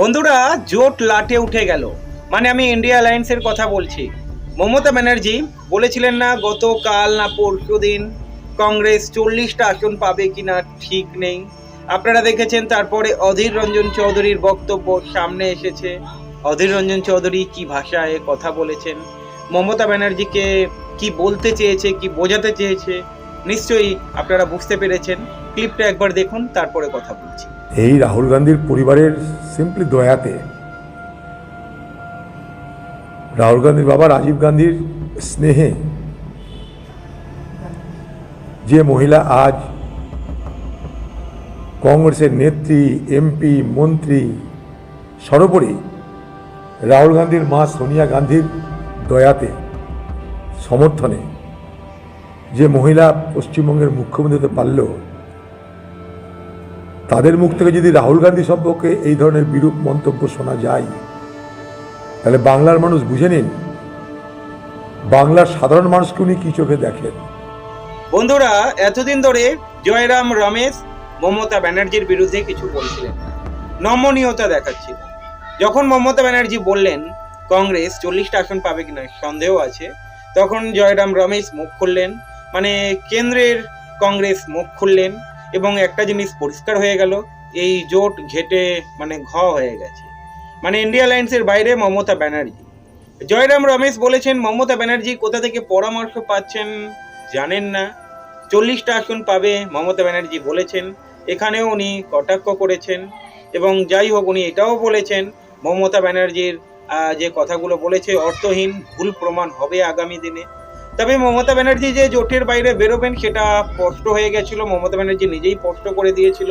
বন্ধুরা, জোট লাটে উঠে গেল। মানে আমি ইন্ডিয়া অ্যালায়েন্সের কথা বলছি। মমতা ব্যানার্জি বলেছিলেন না, গতকাল না পরশু দিন কংগ্রেস চল্লিশটা আসন পাবে কিনা ঠিক নেই। আপনারা দেখেছেন, তারপরে অধীর রঞ্জন চৌধুরীর বক্তব্য সামনে এসেছে। অধীর রঞ্জন চৌধুরী কি ভাষায় কথা বলেছেন? মমতা ব্যানার্জিকে কি বলতে চেয়েছে, কি বোঝাতে চেয়েছে? নিশ্চয়ই আপনারা বুঝতে পেরেছেন। ক্লিপটা একবার দেখুন, তারপরে কথা বলছি। এই রাহুল গান্ধীর পরিবারের সিম্পলি দয়াতে। রাহুল গান্ধীর বাবা রাজীব গান্ধীর স্নেহে যে মহিলা আজ কংগ্রেসের নেত্রী, এমপি, মন্ত্রী, সর্বোপরি রাহুল গান্ধীর মা সোনিয়া গান্ধীর দয়াতে, সমর্থনে যে মহিলা পশ্চিমবঙ্গের মুখ্যমন্ত্রী হতে পারল তাদের মুখ থেকে যদি রাহুল গান্ধী সম্পর্কে এই ধরনের বিরূপ মন্তব্য শোনা যায়, তাহলে বাংলার মানুষ বুঝে নিন, বাংলার সাধারণ মানুষকে উনি কি চোখে দেখেন। বন্ধুরা, এতদিন ধরে জয়রাম রমেশ, মমতা ব্যানার্জির বিরুদ্ধে কিছু বলছিলেন নমনীয়তা দেখাচ্ছিল। যখন মমতা ব্যানার্জি বললেন, কংগ্রেস চল্লিশটা আসন পাবে কিনা সন্দেহ আছে? তখন জয়রাম রমেশ মুখ খুললেন মানে কেন্দ্রের কংগ্রেস মুখ খুললেন এবং একটা জিনিস পরিষ্কার হয়ে গেল, এই জোট ঘেটে মানে ঘ হয়ে গেছে। মানে ইন্ডিয়া লাইন্সের বাইরে মমতা ব্যানার্জি। জয়রাম রমেশ বলেছেন, মমতা ব্যানার্জি কোথা থেকে পরামর্শ পাচ্ছেন জানেন না। চল্লিশটা আসন পাবে, মমতা ব্যানার্জি বলেছেন। এখানেও উনি কটাক্ষ করেছেন এবং যাই হোক উনি এটাও বলেছেন, মমতা ব্যানার্জির যে কথাগুলো বলেছে, অর্থহীন, ভুল প্রমাণ হবে আগামী দিনে। তবে মমতা ব্যানার্জি যে জোটের বাইরে বেরোবেন, সেটা স্পষ্ট হয়ে গেছিল। মমতা ব্যানার্জি নিজেই স্পষ্ট করে দিয়েছিল।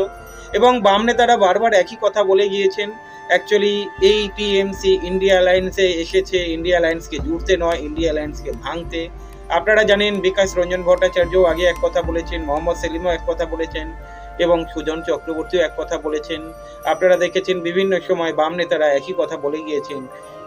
এবং বাম নেতারা বারবার একই কথা বলে গিয়েছেন অ্যাকচুয়ালি এই টিএমসি ইন্ডিয়া অ্যালায়েন্সে এসেছে। ইন্ডিয়া অ্যালায়েন্সকে জুড়তে নয় ইন্ডিয়া অ্যালায়েন্সকে ভাঙতে। আপনারা জানেন বিকাশ রঞ্জন ভট্টাচার্য আগে এক কথা বলেছেন, মোহাম্মদ সেলিমও এক কথা বলেছেন। এবং সুজন চক্রবর্তীও এক কথা বলেছেন, আপনারা দেখেছেন বিভিন্ন সময় বাম নেতারা একই কথা বলে গিয়েছেন,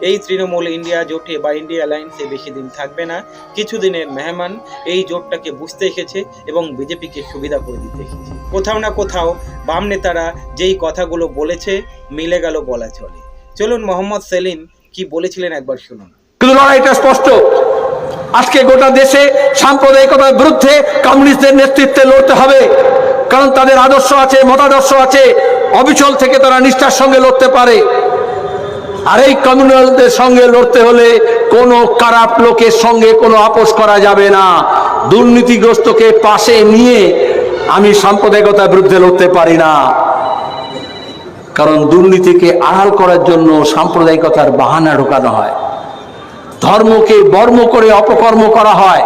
এই তৃণমূল ইন্ডিয়া জোটে বা ইন্ডিয়া অ্যালায়েন্সে বেশি দিন থাকবে না, কিছুদিনের মেহমান এই জোটটাকে বুঝতে এসেছে এবং বিজেপিকে সুবিধা করে দিতে এসেছে। কোথাও না কোথাও বাম নেতারা যেই কথাগুলো বলেছে, মিলে গেল বলা চলে। চলুন মোহাম্মদ সেলিম কি বলেছিলেন একবার শুনুন। কিন্তু লড়াইটা স্পষ্ট। আজকে গোটা দেশে সাম্প্রদায়িকতার বিরুদ্ধে কমিউনিস্টদের নেতৃত্বে লড়তে হবে। কারণ তাদের আদর্শ আছে, মতাদর্শ আছে। অবিচল থেকে তারা নিষ্ঠার সঙ্গে লড়তে পারে। আর এই কমিউনালদের সঙ্গে লড়তে হলে কোনো খারাপ লোকের সঙ্গে কোনো আপোষ করা যাবে না। দুর্নীতিগ্রস্তকে পাশে নিয়ে আমি সাম্প্রদায়িকতার বিরুদ্ধে লড়তে পারি না। কারণ দুর্নীতিকে আড়াল করার জন্য সাম্প্রদায়িকতার বাহানা ঢোকানো হয়। ধর্মকে বর্ম করে অপকর্ম করা হয়।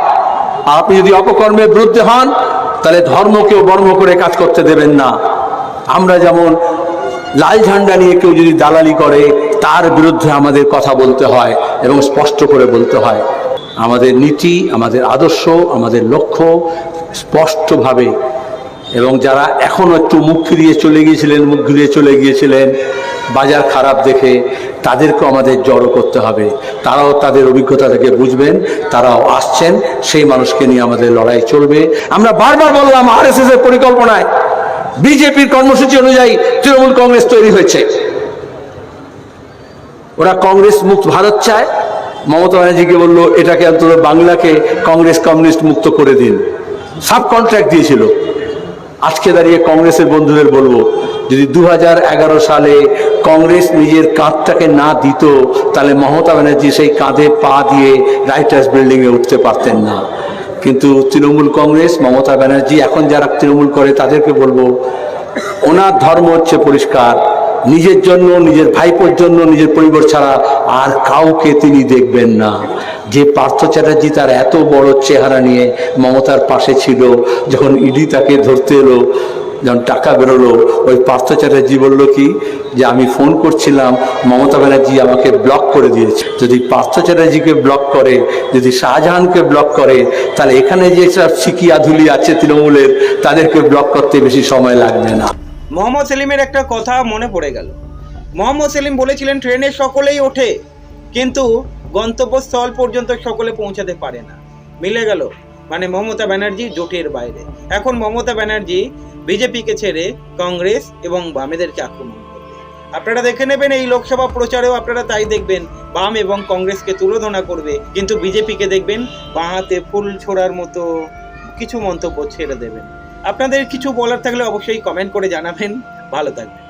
আপনি যদি অপকর্মের বিরুদ্ধে হন তাহলে ধর্মকেও বর্ম করে কাজ করতে দেবেন না। আমরা যেমন লাল ঝান্ডা নিয়ে কেউ যদি দালালি করে, তার বিরুদ্ধে আমাদের কথা বলতে হয় এবং স্পষ্ট করে বলতে হয়। আমাদের নীতি, আমাদের আদর্শ, আমাদের লক্ষ্য স্পষ্টভাবে এবং যারা এখনও একটু মুখ ফিরিয়ে চলে গিয়েছিলেন, মুখ ঘুরিয়ে চলে গিয়েছিলেন বাজার খারাপ দেখে তাদেরকেও আমাদের জড়ো করতে হবে। তারাও তাদের অভিজ্ঞতা থেকে বুঝবেন, তারাও আসছেন, সেই মানুষকে নিয়ে আমাদের লড়াই চলবে। আমরা বারবার বললাম আর এস এর পরিকল্পনায় বিজেপির কর্মসূচি অনুযায়ী তৃণমূল কংগ্রেস তৈরি হয়েছে। ওরা কংগ্রেস মুক্ত ভারত চায়। মমতা ব্যানার্জিকে বলল, এটাকে অন্তত বাংলাকে কংগ্রেস কমিউনিস্ট মুক্ত করে দিন। সাব কন্ট্রাক্ট দিয়েছিল। আজকে দাঁড়িয়ে কংগ্রেসের বন্ধুদের বলব, যদি দু হাজার এগারো সালে কংগ্রেস নিজের কাঁধটাকে না দিত, তাহলে মমতা ব্যানার্জি সেই কাঁধে পা দিয়ে রাইটার্স বিল্ডিংয়ে উঠতে পারতেন না। কিন্তু তৃণমূল কংগ্রেস, মমতা ব্যানার্জি, এখন যারা তৃণমূল করে তাদেরকে বলব, ওনার ধর্ম হচ্ছে পরিষ্কার, নিজের জন্য, নিজের ভাইপোর জন্য, নিজের পরিবার ছাড়া আর কাউকে তিনি দেখবেন না। যে পার্থ চ্যাটার্জি তার এত বড় চেহারা নিয়ে মমতার পাশে ছিল, যখন ইডি তাকে ধরতে এলো, যখন টাকা বেরোলো, ওই পার্থ চ্যাটার্জি বলল কি, যে আমি ফোন করছিলাম, মমতা ব্যানার্জি আমাকে ব্লক করে দিয়েছে। যদি পার্থ চ্যাটার্জিকে ব্লক করে, যদি শাহজাহানকে ব্লক করে, তাহলে এখানে যে সব সিকি আধুলি আছে তৃণমূলের, তাদেরকে ব্লক করতে বেশি সময় লাগবে না। মোহাম্মদ সেলিমের একটা কথা মনে পড়ে গেল। মোহাম্মদ সেলিম বলেছিলেন, ট্রেনে সকলেই ওঠে। কিন্তু গন্তব্যস্থল পর্যন্ত সকলে পৌঁছাতে পারে না। মিলে গেল মানে মমতা ব্যানার্জি জোটের বাইরে। এখন মমতা ব্যানার্জি বিজেপিকে ছেড়ে কংগ্রেস এবং বামেদেরকে আক্রমণ করবে। আপনারা দেখে নেবেন, এই লোকসভা প্রচারেও আপনারা তাই দেখবেন, বাম এবং কংগ্রেসকে তুলোধনা করবে, কিন্তু বিজেপিকে দেখবেন বাঁ হাতে ফুল ছোড়ার মতো কিছু মন্তব্য ছেড়ে দেবেন। আপনাদের কিছু বলার থাকলে অবশ্যই কমেন্ট করে জানাবেন। ভালো থাকবেন।